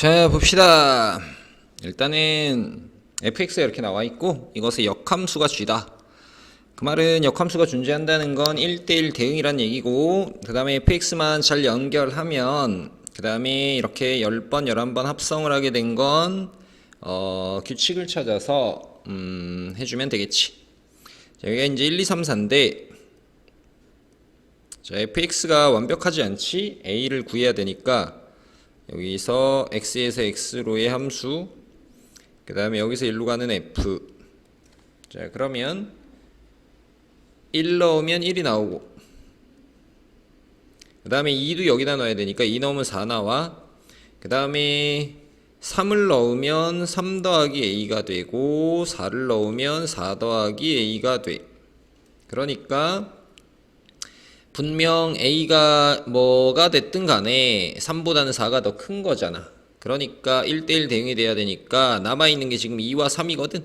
자 봅시다. 일단은 fx가 이렇게 나와 있고 이것의 역함수가 g다. 그 말은 역함수가 존재한다는 건 1대1 대응이란 얘기고 그 다음에 fx만 잘 연결하면 그 다음에 이렇게 10번 11번 합성을 하게 된건 어, 규칙을 찾아서 음, 해주면 되겠지. 자, 여기가 이제 1, 2, 3, 4인데 자, fx가 완벽하지 않지 a를 구해야 되니까 여기서 x에서 x로의 함수 그 다음에 여기서 1로 가는 f. 자 그러면 1 넣으면 1이 나오고 그 다음에 2도 여기다 넣어야 되니까 2 넣으면 4 나와. 그 다음에 3을 넣으면 3 더하기 a가 되고 4를 넣으면 4 더하기 a가 돼. 그러니까 분명 A가 뭐가 됐든 간에 3보다는 4가 더 큰 거잖아. 그러니까 1대1 대응이 돼야 되니까 남아있는 게 지금 2와 3이거든.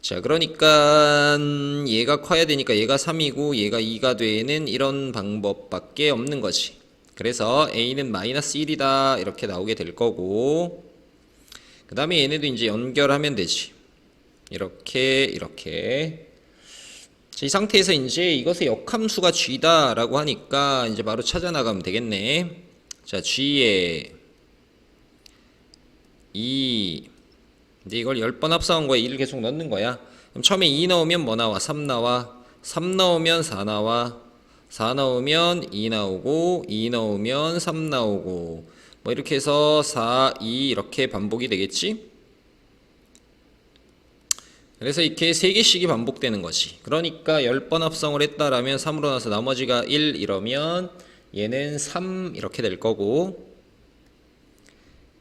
자, 그러니까 얘가 커야 되니까 얘가 3이고 얘가 2가 되는 이런 방법밖에 없는 거지. 그래서 A는 마이너스 1이다 이렇게 나오게 될 거고 그 다음에 얘네도 이제 연결하면 되지. 이렇게 이렇게 자, 이 상태에서 이제 이것의 역함수가 g다라고 하니까 이제 바로 찾아 나가면 되겠네. 자, g에 2 근데 이걸 10번 합성한 거에 2를 계속 넣는 거야. 그럼 처음에 2 넣으면 뭐 나와? 3 나와. 3 넣으면 4 나와. 4 넣으면 2 나오고 2 넣으면 3 나오고 뭐 이렇게 해서 4, 2 이렇게 반복이 되겠지? 그래서 이렇게 3개씩이 반복되는 거지. 그러니까 10번 합성을 했다라면 3으로 나서 나머지가 1 이러면 얘는 3 이렇게 될 거고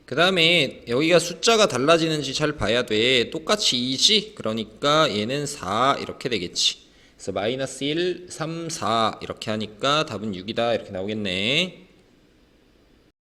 그 다음에 여기가 숫자가 달라지는지 잘 봐야 돼. 똑같이 2지? 그러니까 얘는 4 이렇게 되겠지. 그래서 마이너스 1, 3, 4 이렇게 하니까 답은 6이다 이렇게 나오겠네.